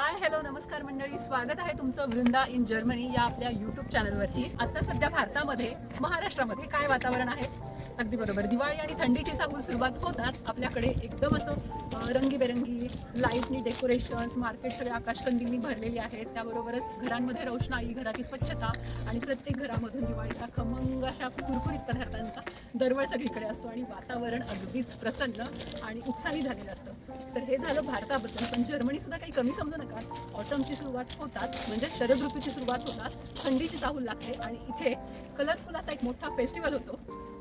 Hi hello नमस्कार मंडळी. स्वागत आहे तुमचं वृंदा इन जर्मनी या आपल्या यूट्यूब चॅनलवरती आता सध्या भारतामध्ये महाराष्ट्रामध्ये काय वातावरण आहे? अगदी बरोबर. दिवाळी आणि थंडीची सांगून सुरुवात होताच आपल्याकडे एकदम असं रंगीबेरंगी लाईटनी डेकोरेशन्स मार्केट सगळे आकाशकंदींनी भरलेली आहेत. त्याबरोबरच घरांमध्ये रोषणाई घराची स्वच्छता आणि प्रत्येक घरामधून दिवाळीचा खमंग अशा कुरकुरीत पदार्थांचा दरवळ सगळीकडे असतो आणि वातावरण अगदीच प्रसन्न आणि उत्साही झालेलं असतं. तर हे झालं भारताबद्दल पण जर्मनी सुद्धा काही कमी समजू नका. ऑटमची सुरुवात होताच म्हणजे शरद ऋतूची सुरुवात होताच थंडीची चाहूल लागते आणि इथे कलरफुल असा एक मोठा फेस्टिवल होतो.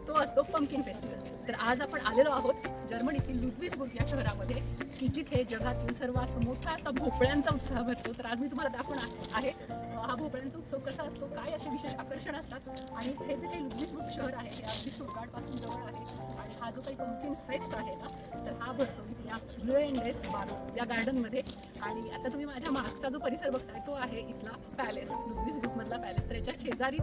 तो असतो पंकिन फेस्टिवल तर आज आपण आलेलो आहोत जर्मनीतील लुटविसबुर्ग या शहरामध्ये की जिथे जगातील सर्वात मोठा असा भोपळ्यांचा उत्साह भरतो. तर आज मी तुम्हाला दाखवणार आहे हा भोपळ्यांचा उत्सव कसा असतो काय असे विशेष आकर्षण असतात आणि हे जे काही लुटविसबुर्ग शहर आहे हे अगदी सुरगाडपासून जवळ आहे आणि हा जो काही पंकिन फेस्ट आहे ना तर हा भरतो एंड रेस बारो या गार्डनमध्ये आणि आता तुम्ही माझ्या मागचा जो परिसर बघताय तो आहे इथला पॅलेस लुटवीस ग्रुपमधला पॅलेस. तर याच्या शेजारीच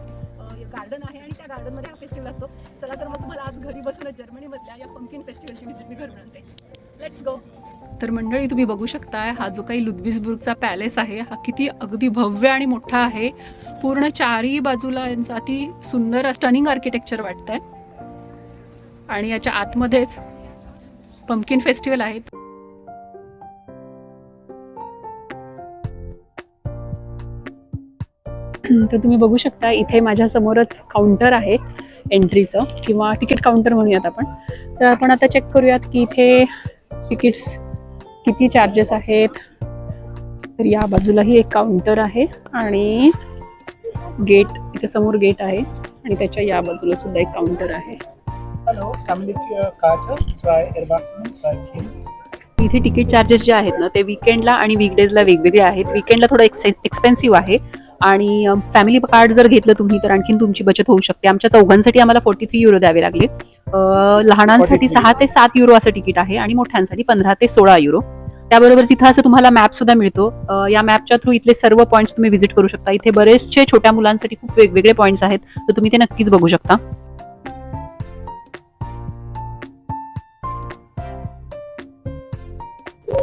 गार्डन आहे आणि त्या गार्डनमध्ये हा फेस्टिवल असतो. चला तर मग तुम्हाला आज घरी बसूनच जर्मनीमधल्या या पंकिन फेस्टिवलची विजिट मी घर म्हणते लेट्स गो तर मंडळी तुम्ही बघू शकताय हा जो काही लुद्विसबुर्गचा पॅलेस आहे हा किती अगदी भव्य आणि मोठा आहे. पूर्ण चारही बाजूला यांचं अति सुंदर स्टनिंग आर्किटेक्चर वाटतंय. आणि याच्या आतमध्येच पंकिन फेस्टिवल आहे तर तुम्ही बघू शकता इथे माझ्या समोरच काउंटर आहे एंट्रीचं किंवा तिकीट काउंटर म्हणूयात आपण. तर आपण आता चेक करूयात की इथे तिकीट्स किती चार्जेस आहेत. तर या बाजूलाही एक काउंटर आहे आणि गेट इथे समोर गेट आहे आणि त्याच्या या बाजूला सुद्धा एक काउंटर आहे. Kinder. इथे तिकीट चार्जेस जे आहेत ना ते विकेंडला आणि वीकडेजला वेगवेगळे आहेत. विकेंडला थोडं एक्से एक्सपेन्सिव्ह आहे. आणि फॅमिली कार्ड जर घेतलं तुम्ही तर आणखीन तुमची बचत होऊ शकते. आमच्या चौघांसाठी आम्हाला फोर्टी थ्री युरो द्यावे लागले लहानांसाठी 43. सहा ते सात युरो असं तिकीट आहे आणि मोठ्यांसाठी पंधरा ते सोळा युरो त्याबरोबर इथं असं तुम्हाला मॅप सुद्धा मिळतो या मॅपच्या थ्रू इथले सर्व पॉईंट्स तुम्ही व्हिजिट करू शकता. इथे बरेचसे छोट्या मुलांसाठी खूप वेगवेगळे पॉईंट्स आहेत तर तुम्ही ते नक्कीच बघू शकता.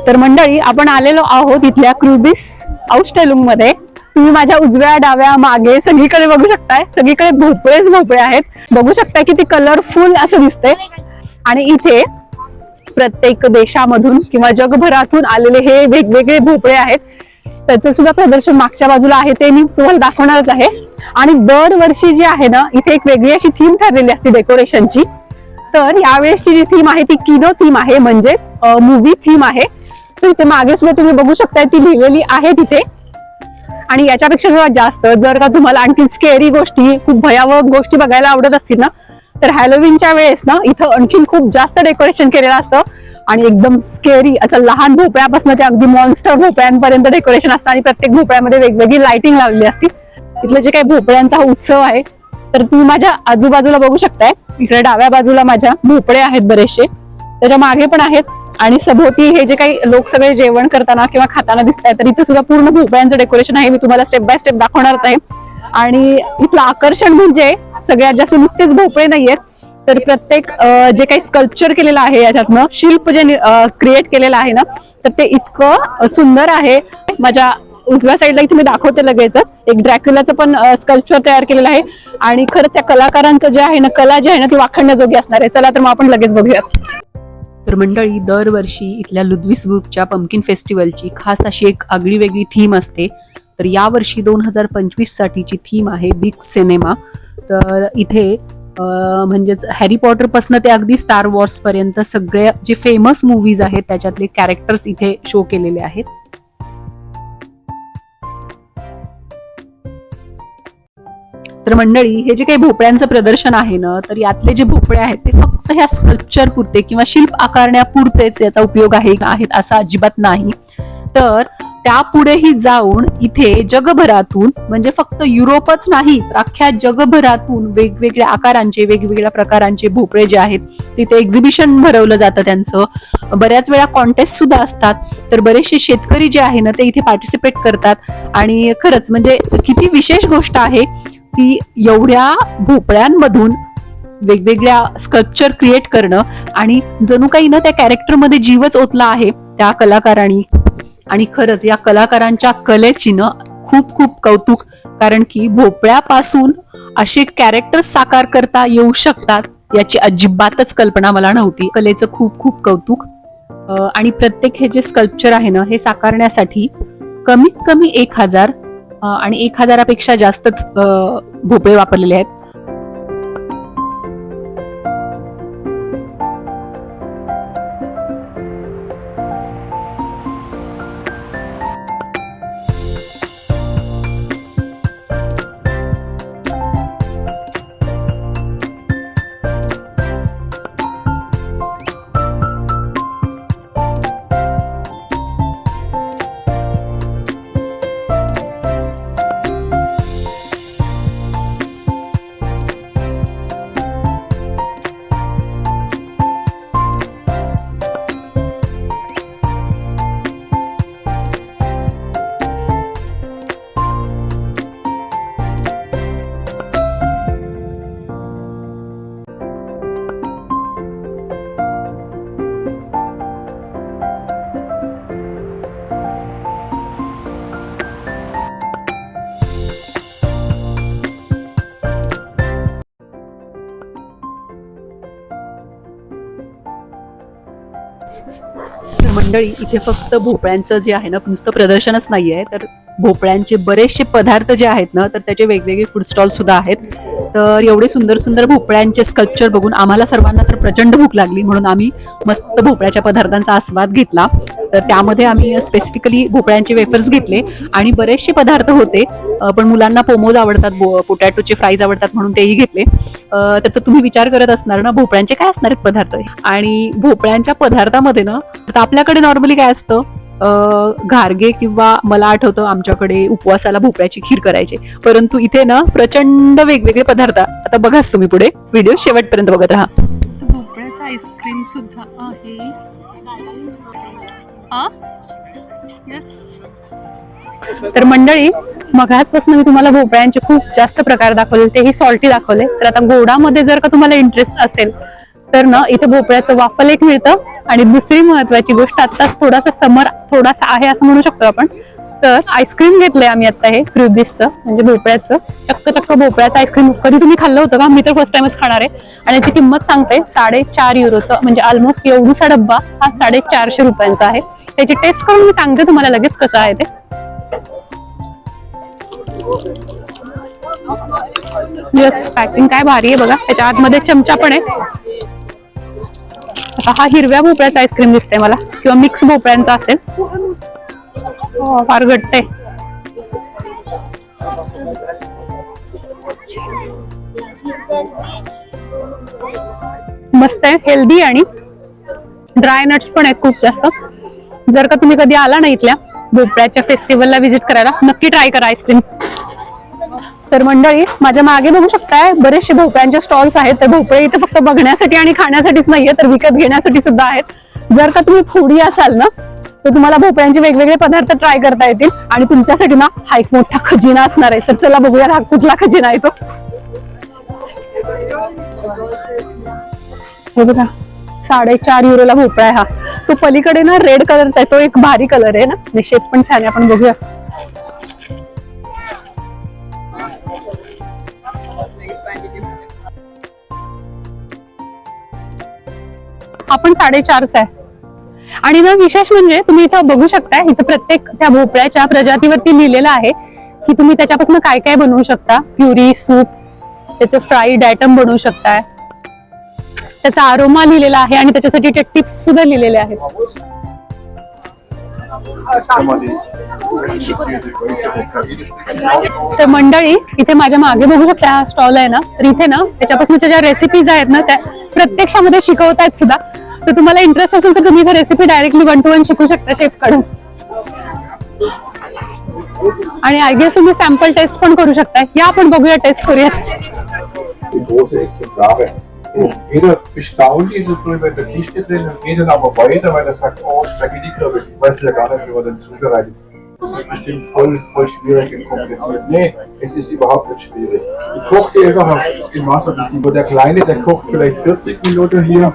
तर मंडळी आपण आलेलो आहोत इथल्या क्रुबिस आउस्टेलुममध्ये. तुम्ही माझ्या उजव्या डाव्या मागे सगळीकडे बघू शकताय. सगळीकडे भोपळेच भोपळे आहेत. बघू शकताय किती कलरफुल असं दिसतंय. आणि इथे प्रत्येक देशामधून किंवा जगभरातून आलेले हे वेगवेगळे भोपळे आहेत. त्याचं सुद्धा प्रदर्शन मागच्या बाजूला आहे ते मी तुम्हाला दाखवणारच आहे. आणि दरवर्षी जी आहे ना इथे एक वेगळी अशी थीम ठरलेली असते डेकोरेशनची तर यावेळेसची जी थीम आहे ती किनो थीम आहे म्हणजेच मूवी थीम आहे. तर इथे मागे सुद्धा तुम्ही बघू शकताय ती लिहिलेली आहे तिथे. आणि याच्यापेक्षा सुद्धा जास्त जर का तुम्हाला आणखी स्केरी गोष्टी खूप भयावह गोष्टी बघायला आवडत असतील ना तर हॅलोविनच्या वेळेस ना इथं आणखीन खूप जास्त डेकोरेशन केलेलं असतं. आणि एकदम स्केरी असं लहान भोपळ्यापासून ते अगदी मॉन्स्टर भोपळ्यांपर्यंत डेकोरेशन असतं आणि प्रत्येक भोपळ्यामध्ये वेगवेगळी लाइटिंग लावलेली असते. इथलं जे काही भोपळ्यांचा हा उत्सव आहे तर तुम्ही माझ्या आजूबाजूला बघू शकताय. इकडे डाव्या बाजूला माझ्या भोपळे आहेत बरेचसे. त्याच्यामागे पण आहेत. आणि सभोवती हे जे काही लोक सगळे जेवण करताना किंवा खाताना दिसत आहे तर इथे सुद्धा पूर्ण भोपळ्यांचं डेकोरेशन आहे. मी तुम्हाला स्टेप बाय स्टेप दाखवणारच आहे. आणि इथलं आकर्षण म्हणजे सगळ्यात जास्त नुसतेच भोपळे नाहीयेत तर प्रत्येक जे काही स्कल्पचर केलेलं आहे याच्यातनं शिल्प जे क्रिएट केलेलं आहे ना तर ते इतकं सुंदर आहे. माझ्या उजव्या साईडला इथे मी दाखवते लगेचच. एक ड्रॅक्युलाचं पण स्कल्पचर तयार केलेलं आहे. आणि खरं त्या कलाकारांचं जे आहे ना कला जी आहे ना ती वाखणण्याजोगी असणार आहे. चला तर मग आपण लगेच बघूयात. तर मंडळी दरवर्षी इथल्या लुद्विसबुर्गच्या पंकिन फेस्टिवलची खास अशी एक आगळी वेगळी थीम असते. तर यावर्षी दोन हजार पंचवीस साठीची थीम आहे बिग सिनेमा तर इथे म्हणजेच हॅरी पॉटरपासून ते अगदी स्टार वॉर्स पर्यंत सगळे जे फेमस मूवीज आहेत त्याच्यातले कॅरेक्टर्स इथे शो केलेले आहेत. तर मंडळी हे जे काही भोपळ्यांचं प्रदर्शन आहे ना तर यातले जे भोपळे आहेत ते फक्त ह्या स्कल्पचर पुरते किंवा शिल्प आकारण्यापुरतेच याचा उपयोग आहे आहेत असा अजिबात नाही. तर त्यापुढेही जाऊन इथे जगभरातून म्हणजे फक्त युरोपच नाही तर अख्ख्या जगभरातून वेगवेगळ्या आकारांचे वेगवेगळ्या प्रकारांचे भोपळे जे आहेत तिथे एक्झिबिशन भरवलं जातं त्यांचं. बऱ्याच वेळा कॉन्टेस्ट सुद्धा असतात तर बरेचसे शेतकरी जे आहे ना ते इथे पार्टिसिपेट करतात. आणि खरंच म्हणजे किती विशेष गोष्ट आहे की एवढ्या भोपळ्यांमधून वेगवेगळ्या स्कल्पचर क्रिएट करणं आणि जणू काही ना त्या कॅरेक्टरमध्ये जीवच ओतला आहे त्या कलाकारांनी. आणि खरंच या कलाकारांच्या कलेची ना खूप खूप कौतुक कारण की भोपळ्यापासून असे कॅरेक्टर साकार करता येऊ शकतात याची अजिबातच कल्पना मला नव्हती. कलेचं खूप खूप कौतुक. आणि प्रत्येक हे जे स्कल्पचर आहे ना हे साकारण्यासाठी कमीत कमी एक हजार आणि एक हजारापेक्षा जास्तच भोपळे वापरलेले आहेत. मंडळी इथे फक्त भोपळ्यांचं जे आहे ना नुसतं प्रदर्शनच नाहीये. तर भोपळ्यांचे बरेचसे पदार्थ जे आहेत ना तर त्याचे वेगवेगळे फूड स्टॉल सुद्धा आहेत. तर एवढे सुंदर सुंदर भोपळ्यांचे स्कल्पचर बघून आम्हाला सर्वांना तर प्रचंड भूक लागली म्हणून आम्ही मस्त भोपळ्याच्या पदार्थांचा आस्वाद घेतला. तर त्यामध्ये आम्ही स्पेसिफिकली भोपळ्यांचे वेफर्स घेतले आणि बरेचसे पदार्थ होते. पण मुलांना पोमोज आवडतात पोटॅटोचे फ्राईज आवडतात म्हणून तेही घेतले. तर तुम्ही विचार करत असणार ना भोपळ्यांचे काय असणार आहेत पदार्थ आणि भोपळ्यांच्या पदार्थामध्ये ना आता आपल्याकडे नॉर्मली काय असतं? अं, घारगे किंवा मला आठवतं आमच्याकडे उपवासाला भोपळ्याची खीर करायची. परंतु इथे ना प्रचंड वेगवेगळे पदार्थ. आता बघाच तुम्ही पुढे. व्हिडिओ शेवटपर्यंत बघत राहा. भोपळ्याचा आईस्क्रीम सुद्धा आहे. तर मंडळी मगाचपासून मी तुम्हाला भोपळ्यांचे खूप जास्त प्रकार दाखवले तेही सॉल्टी दाखवले. तर आता गोडामध्ये जर का तुम्हाला इंटरेस्ट असेल तर ना इथे भोपळ्याचं वाफल एक मिळतं. आणि दुसरी महत्वाची गोष्ट आता थोडासा समर थोडासा आहे असं म्हणू शकतो आपण. तर आईस्क्रीम घेतलंय आम्ही आता हे क्रुबिसचं म्हणजे भोपळ्याचं. चक्क चक्क भोपळ्याचं आईस्क्रीम कधी तुम्ही खाल्लं होतं का? मी तर फर्स्ट टाइमच खाणार आहे. आणि याची किंमत सांगते साडेचार युरोचं म्हणजे ऑलमोस्ट एवढूसा डब्बा हा साडेचारशे रुपयांचा आहे. त्याची टेस्ट करून मी सांगते तुम्हाला लगेच कसं आहे ते. यस पॅकिंग काय भारी आहे बघा. त्याच्या आतमध्ये चमचा पण आहे. आता हा हिरव्या भोपळ्याचा आईस्क्रीम दिसतंय मला. किंवा मिक्स भोपळ्यांचा असेल. हो, फार घट्ट आहे. मस्त आहे हेल्दी आणि ड्राय नट्स पण आहेत खूप जास्त. जर का तुम्ही कधी आला ना इथल्या भोपळ्याच्या फेस्टिवलला व्हिजिट करायला नक्की ट्राय करा आईस्क्रीम तर मंडळी माझ्या मागे बघू शकताय बरेचसे भोपळ्यांचे स्टॉल्स आहेत. तर भोपळे इथे फक्त बघण्यासाठी आणि खाण्यासाठीच नाहीये तर विकत घेण्यासाठी सुद्धा आहेत. जर का तुम्ही फुडी असाल ना तर तुम्हाला भोपळ्यांचे वेगवेगळे पदार्थ ट्राय करता येतील. आणि तुमच्यासाठी ना हा एक मोठा खजिना असणार आहे. तर चला बघूया हा कुठला खजिना आहे तो. हे बघा साडेचार युरोला भोपळा आहे हा. तो पलीकडे ना रेड कलरचा आहे. तो एक भारी कलर आहे ना. शेप पण छान आहे. आपण बघूया. पण साडेचारचा आहे. आणि ना विशेष म्हणजे तुम्ही इथं बघू शकता इथं प्रत्येक त्या भोपळ्याच्या प्रजातीवरती लिहिलेलं आहे की तुम्ही त्याच्यापासून काय काय बनवू शकता? प्युरी सूप त्याचे फ्राईड आयटम बनवू शकताय. त्याचा आरोमा लिहिलेला आहे आणि त्याच्यासाठी ते टिप्स सुद्धा लिहिलेले आहेत. तर मंडळी इथे माझ्या मागे बघू शकता हा स्टॉल आहे ना. तर इथे ना त्याच्यापासूनच्या ज्या रेसिपीज आहेत ना त्या प्रत्यक्षामध्ये शिकवतायत सुद्धा. तर तुम्हाला इंटरेस्ट असेल तर तुम्ही recipe directly one to one शिकू शकता शेफ कडून आणि आय गेस तुम्ही सॅम्पल टेस्ट पण करू शकता या आपण बघूया टेस्ट करूयात die große Exemplare. Jeder bestaunt dieses drüber in der Kiste drin und geht dann aber weiter, weil er sagt, oh, Spaghetti-Kürbis, ich weiß ja gar nicht, wie man den zubereitet. Das ist bestimmt voll, voll schwierig und kompliziert. Nee, es ist überhaupt nicht schwierig. Ich koche die einfach im Wasser. Das ist- Der Kleine, der kocht vielleicht 40 Minuten hier.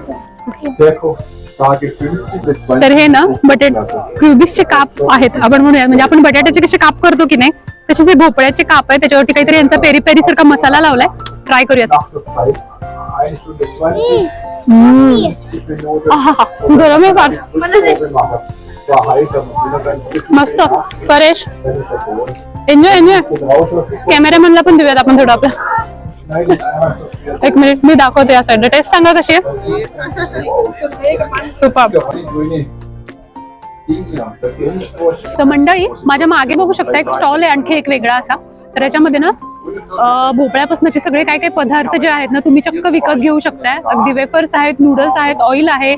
Der kocht Tage 50 bis 20 तर हे ना बटेट. क्युबिसचे काप आहेत. आपण म्हणूया म्हणजे आपण बटाट्याचे कसे काप करतो की नाही तसेच हे भोपळ्याचे काप आहे त्याच्यावरती काहीतरी यांचा पेरी पेरी सारखा मसाला लावलाय. ट्राय करूयात. Nach der Zeit, eine Stunde 20, हम्म. 50 Minuten. आहा, गरम आहे फार मस्त. परेश. एन्जॉय एन्जॉय कॅमेरामॅनला पण देऊयात आपण थोडं आपलं एक मिनिट मी दाखवते या साईडला टेस्ट सांगा कशी आहे? सुपर तर मंडळी माझ्या मागे बघू शकता एक स्टॉल आहे आणखी एक वेगळा असा. तर याच्यामध्ये ना भोपळ्यापासूनचे सगळे काय काय पदार्थ जे आहेत ना तुम्ही चक्क विकत घेऊ शकताय. अगदी वेफर्स आहेत नूडल्स आहेत ऑइल आहे.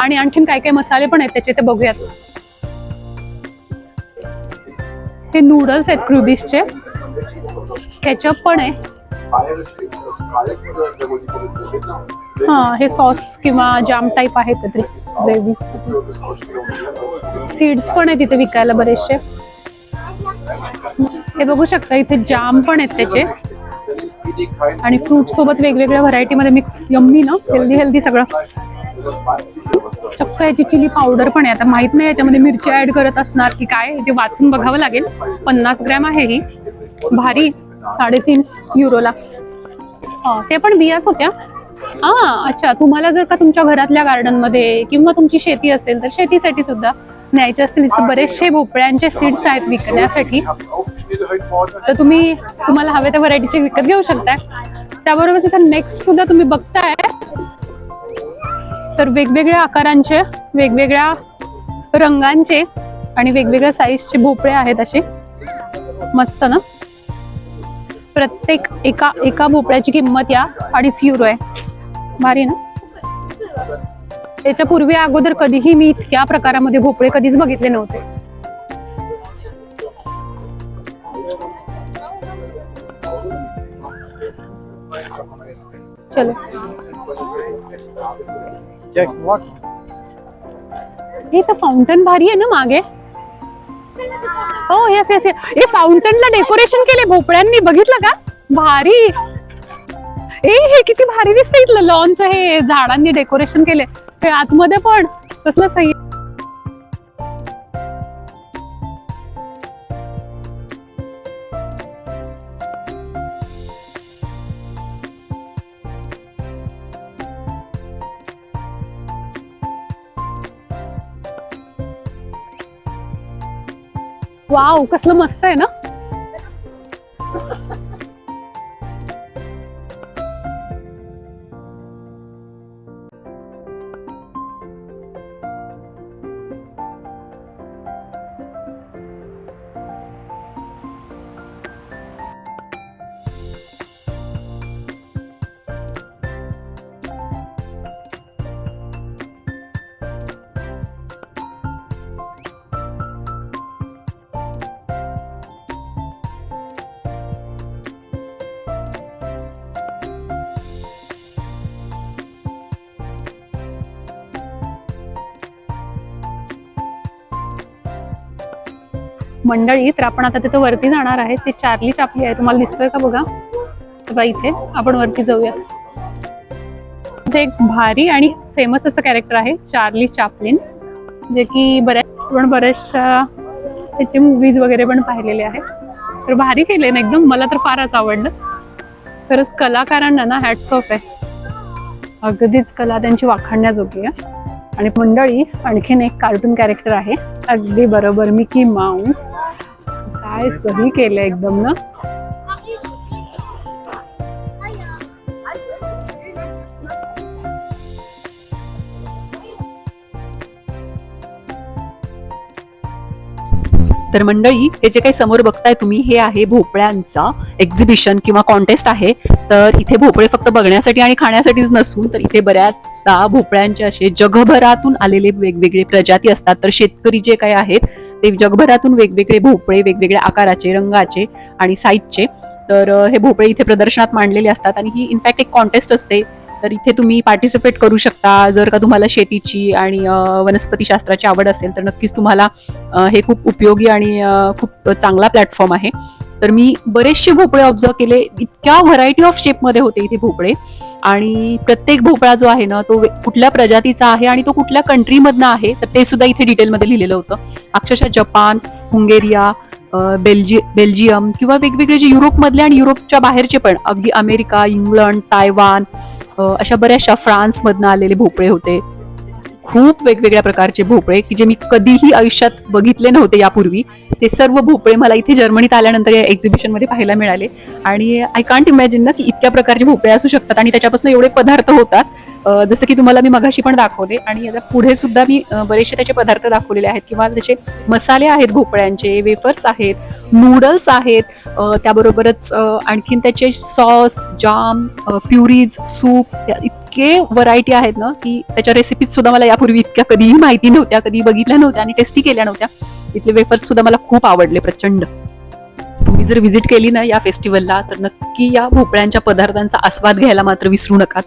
आणि आणखीन काय काय मसाले पण आहेत त्याचे ते बघूयात. हे नूडल्स आहेत क्रुबीसचे केचप पण आहे. हा हे सॉस किंवा जाम टाईप आहेत काहीतरी. ग्रेव्ही. सीड्स पण आहेत इथे विकायला बरेचसे. हे बघू शकता इथे जाम पण आहेत त्याचे. आणि फ्रूट सोबत वेगवेगळ्या व्हरायटी मध्ये मिक्स यम्मी ना हेल्दी हेल्दी सगळं. चक्क याची चिली पावडर पण आहे. आता माहीत नाही याच्यामध्ये मिरची ऍड करत असणार की काय ते वाचून बघावं लागेल. पन्नास ग्रॅम आहे ही. भारी. साडेतीन युरोला. ते पण बियाच होत्या. हा अच्छा तुम्हाला जर का तुमच्या घरातल्या गार्डनमध्ये किंवा तुमची शेती असेल तर शेतीसाठी सुद्धा न्यायचे असतील. इथे बरेचसे भोपळ्यांचे सीड्स आहेत विकण्यासाठी. तर तुम्ही तुम्हाला हवे त्या व्हरायटीचे विकत घेऊ शकताय. त्याबरोबर तिथं नेक्स्ट सुद्धा तुम्ही बघताय. तर वेगवेगळ्या आकारांचे वेगवेगळ्या रंगांचे आणि वेगवेगळ्या साईजचे भोपळे आहेत असे. मस्त ना? प्रत्येक एका एका भोपळ्याची किंमत या अडीच युरो आहे. भारी ना? त्याच्या पूर्वी अगोदर कधीही मी इतक्या प्रकारामध्ये भोपळे कधीच बघितले नव्हते. चलो? हे तर फाउंटन भारी आहे ना मागे. हो येस येस हे फाउंटनला डेकोरेशन केले भोपळ्यांनी बघितलं का? भारी. ए हे किती भारी दिसतं इथलं. लॉनचं हे झाडांनी डेकोरेशन केले. हे आतमध्ये पण कसलं सही वाव कसलं मस्त आहे ना? मंडळी तर आपण आता तिथं वरती जाणार आहे. ती चार्ली चापली आहे. तुम्हाला दिसतोय का बघा? बघा इथे आपण वरती जाऊयात ते एक भारी आणि फेमस असं कॅरेक्टर आहे चार्ली चापलिन जे की बऱ्याच आपण बऱ्याचशा त्याचे मूवीज वगैरे पण पाहिलेले आहेत. तर भारी केले ना एकदम. मला तर फारच आवडलं. खरंच कलाकारांना ना हॅट्स ऑफ आहे. अगदीच कला त्यांची वाखाणण्याजोगी आहे. आणि मंडळी आणखीन एक कार्टून कॅरेक्टर आहे. अगदी बरोबर मिकी माऊस काय सही केलं एकदम ना? तर मंडळी हे जे काही समोर बघताय तुम्ही हे आहे भोपळ्यांचा एक्झिबिशन किंवा कॉन्टेस्ट आहे. तर इथे भोपळे फक्त बघण्यासाठी आणि खाण्यासाठीच नसून तर इथे बऱ्याचदा भोपळ्यांचे असे जगभरातून आलेले वेगवेगळे प्रजाती असतात. तर शेतकरी जे काही आहेत ते जगभरातून वेगवेगळे भोपळे वेगवेगळ्या आकाराचे रंगाचे आणि साईजचे. तर हे भोपळे इथे प्रदर्शनात मांडलेले असतात आणि ही इनफॅक्ट एक कॉन्टेस्ट असते. तर इथे तुम्ही पार्टिसिपेट करू शकता. जर का तुम्हाला शेतीची आणि वनस्पतीशास्त्राची आवड असेल तर नक्कीच तुम्हाला हे खूप उपयोगी आणि खूप चांगला प्लॅटफॉर्म आहे. तर मी बरेचसे भोपळे ऑब्झर्व केले. इतक्या व्हरायटी ऑफ शेपमध्ये होते इथे भोपळे. आणि प्रत्येक भोपळा जो आहे ना तो कुठल्या प्रजातीचा आहे आणि तो कुठल्या कंट्रीमधनं आहे तर ते सुद्धा इथे डिटेलमध्ये लिहिलेलं होतं. अक्षरशः जपान हुंगेरिया अ, बेल्जि बेल्जियम किंवा वेगवेगळे जे युरोपमधले आणि युरोपच्या बाहेरचे पण अगदी अमेरिका इंग्लंड तायवान अशा बऱ्याचशा फ्रान्समधनं आलेले भोपळे होते. खूप वेगवेगळ्या प्रकारचे भोपळे की जे मी कधीही आयुष्यात बघितले नव्हते यापूर्वी. ते सर्व भोपळे मला इथे जर्मनीत आल्यानंतर या एक्झिबिशनमध्ये पाहायला मिळाले. आणि आय कांट इमॅजिन ना की इतक्या प्रकारचे भोपळे असू शकतात आणि त्याच्यापासून एवढे पदार्थ होतात. जसं की तुम्हाला मी मघाशी पण दाखवले आणि आता पुढे सुद्धा मी बरेचसे त्याचे पदार्थ दाखवलेले आहेत किंवा त्याचे मसाले आहेत भोपळ्यांचे वेफर्स आहेत नूडल्स आहेत त्याबरोबरच आणखीन त्याचे सॉस जाम प्युरीज सूप इतके व्हरायटी आहेत ना की त्याच्या रेसिपीज सुद्धा मला यापूर्वी इतक्या कधीही माहिती नव्हत्या कधी बघितल्या नव्हत्या आणि टेस्टी केल्या नव्हत्या. इथले वेफर्स सुद्धा मला खूप आवडले प्रचंड. तुम्ही जर व्हिजिट केली ना या फेस्टिवलला तर नक्की या भोपळ्यांच्या पदार्थांचा आस्वाद घ्यायला मात्र विसरू नका.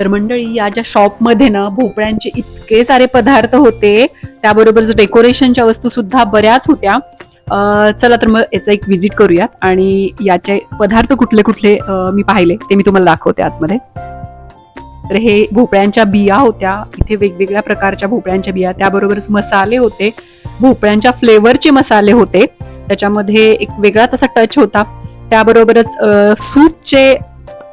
तर मंडळी या ज्या शॉपमध्ये ना भोपळ्यांचे इतके सारे पदार्थ होते त्याबरोबरच डेकोरेशनच्या वस्तू सुद्धा बऱ्याच होत्या चला तर मग याचं एक व्हिजिट करूयात आणि याचे पदार्थ कुठले कुठले मी पाहिले ते मी तुम्हाला दाखवते आतमध्ये. तर हे भोपळ्यांच्या बिया होत्या इथे वेगवेगळ्या प्रकारच्या भोपळ्यांच्या बिया त्याबरोबरच मसाले होते भोपळ्यांच्या फ्लेवरचे मसाले होते त्याच्यामध्ये एक वेगळाच असा टच होता त्याबरोबरच सूपचे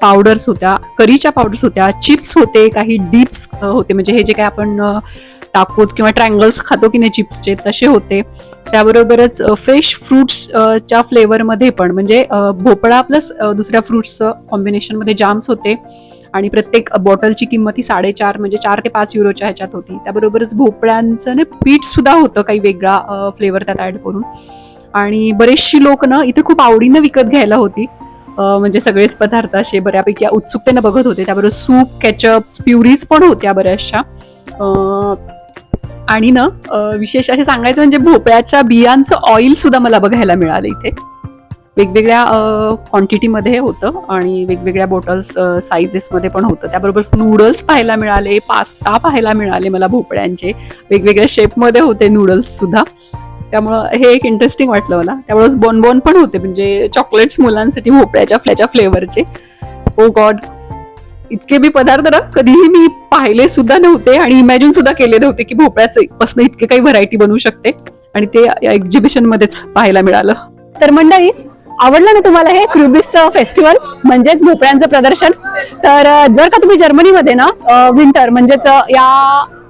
पावडर्स होत्या करीच्या पावडर्स होत्या चिप्स होते काही डिप्स होते. म्हणजे हे जे काय आपण टाकोज किंवा ट्रँगल्स खातो की नाही चिप्सचे तसे होते. त्याबरोबरच फ्रेश फ्रुट्सच्या फ्लेवरमध्ये पण म्हणजे भोपळा प्लस दुसऱ्या फ्रुट्सचं कॉम्बिनेशनमध्ये जाम्स होते. आणि प्रत्येक बॉटलची किंमत ही साडेचार म्हणजे चार ते पाच युरोच्या ह्याच्यात होती. त्याबरोबरच भोपळ्यांचं ना पीठ सुद्धा होतं काही वेगळा फ्लेवर त्यात ऍड करून. आणि बरेचशी लोक ना इथे खूप आवडीनं विकत घ्यायला होती. म्हणजे सगळेच पदार्थ असे बऱ्यापैकी उत्सुकतेनं बघत होते. त्याबरोबर सूप केचप प्युरीज पण होत्या बऱ्याचशा. आणि ना विशेष असे सांगायचं म्हणजे भोपळ्याच्या बियांचं ऑइल सुद्धा मला बघायला मिळालं इथे. वेगवेगळ्या क्वांटिटीमध्ये होतं आणि वेगवेगळ्या बॉटल्स साईजेसमध्ये पण होतं. त्याबरोबर नूडल्स पाहायला मिळाले पास्ता पाहायला मिळाले मला भोपळ्यांचे. वेगवेगळ्या शेपमध्ये होते नूडल्स सुद्धा. त्यामुळं हे एक इंटरेस्टिंग वाटलं मला. त्यावेळेस बोनबोन पण होते म्हणजे चॉकलेट्स मुलांसाठी भोपळ्याच्या फ्ल्याच्या फ्लेवरचे ओ गॉड इतके मी पदार्थ ना कधीही मी पाहिले सुद्धा नव्हते आणि इमॅजिन सुद्धा केले नव्हते की भोपळ्याचं पासून इतके काही व्हरायटी बनवू शकते. आणि ते या एक्झिबिशन मध्येच पाहायला मिळालं. तर मंडळी आवडलं ना तुम्हाला हे क्रुबिसचं फेस्टिवल म्हणजेच भोपळ्यांचं प्रदर्शन? तर जर का तुम्ही जर्मनीमध्ये ना विंटर म्हणजेच या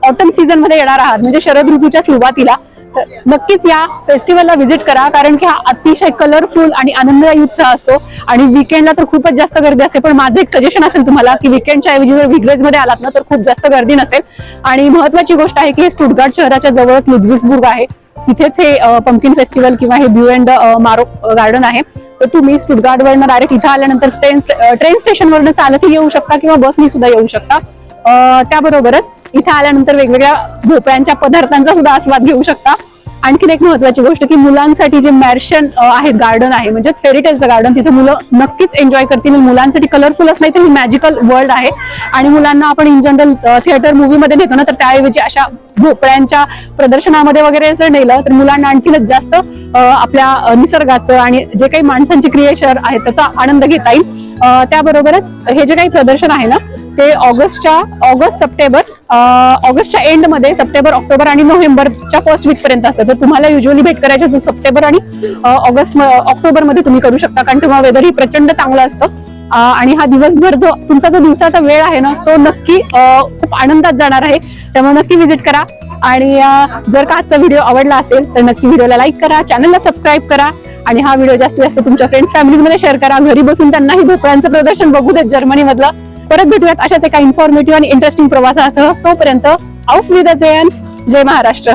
ऑटम सीझनमध्ये येणार आहात म्हणजे शरद ऋतूच्या सुरुवातीला तर नक्कीच या फेस्टिवलला व्हिजिट करा कारण की हा अतिशय कलरफुल आणि आनंददायी उत्साह असतो. आणि विकेंडला तर खूपच जास्त गर्दी असते. पण माझं एक सजेशन असेल तुम्हाला की विकेंडच्या ऐवजी जर विग्रेजमध्ये आलात ना तर खूप जास्त गर्दी नसेल. आणि महत्वाची गोष्ट आहे की हे स्टुटगार्ड शहराच्या जवळच लुडविसबुर्ग आहे. तिथेच हे पंकिन फेस्टिवल किंवा हे ब्यू अँड मारो गार्डन आहे. तर तुम्ही स्टुटगार्ड वरनं डायरेक्ट इथं आल्यानंतर ट्रेन ट्रेन स्टेशनवरनं चालतही येऊ शकता किंवा बसनी सुद्धा येऊ शकता. त्याबरोबरच इथे आल्यानंतर वेगवेगळ्या भोपळ्यांच्या पदार्थांचा सुद्धा आस्वाद घेऊ शकता. आणखीन एक महत्वाची गोष्ट की मुलांसाठी जे मॅर्शन आहेत गार्डन आहे म्हणजेच फेरीटेलचं गार्डन तिथे मुलं नक्कीच एन्जॉय करतील. मुलांसाठी कलरफुलच नाही तर ही मॅजिकल वर्ल्ड आहे. आणि मुलांना आपण इन जनरल थिएटर मूवीमध्ये नेतो ना तर त्याऐवजी अशा भोपळ्यांच्या प्रदर्शनामध्ये वगैरे जर नेलं तर मुलांना आणखीनच जास्त आपल्या निसर्गाचं आणि जे काही माणसांचे क्रिएशन आहे त्याचा आनंद घेता येईल. त्याबरोबरच हे जे काही प्रदर्शन आहे ना ते ऑगस्टच्या ऑगस्ट सप्टेंबर ऑगस्टच्या एंडमध्ये सप्टेंबर ऑक्टोबर आणि नोव्हेंबरच्या फर्स्ट वीकपर्यंत असतं. तर तुम्हाला युजली भेट करायची सप्टेंबर आणि ऑगस्ट ऑक्टोबरमध्ये तुम्ही करू शकता. कारण तेव्हा वेदर ही प्रचंड चांगलं असतं. आणि हा दिवसभर जो तुमचा जो दिवसाचा वेळ आहे ना तो नक्की खूप आनंदात जाणार आहे. त्यामुळे नक्की व्हिजिट करा. आणि जर का आजचा व्हिडिओ आवडला असेल तर नक्की व्हिडिओला लाईक करा चॅनलला सबस्क्राईब करा. आणि हा व्हिडिओ जास्तीत जास्त तुमच्या फ्रेंड्स फॅमिलीमध्ये शेअर करा. घरी बसून त्यांनाही भोपळ्यांचं प्रदर्शन बघू देत जर्मनीमधलं. परत भेटूयात अशाच एका इन्फॉर्मेटिव्ह आणि इंटरेस्टिंग प्रवासासह. तोपर्यंत औफ विद जयन जय महाराष्ट्र.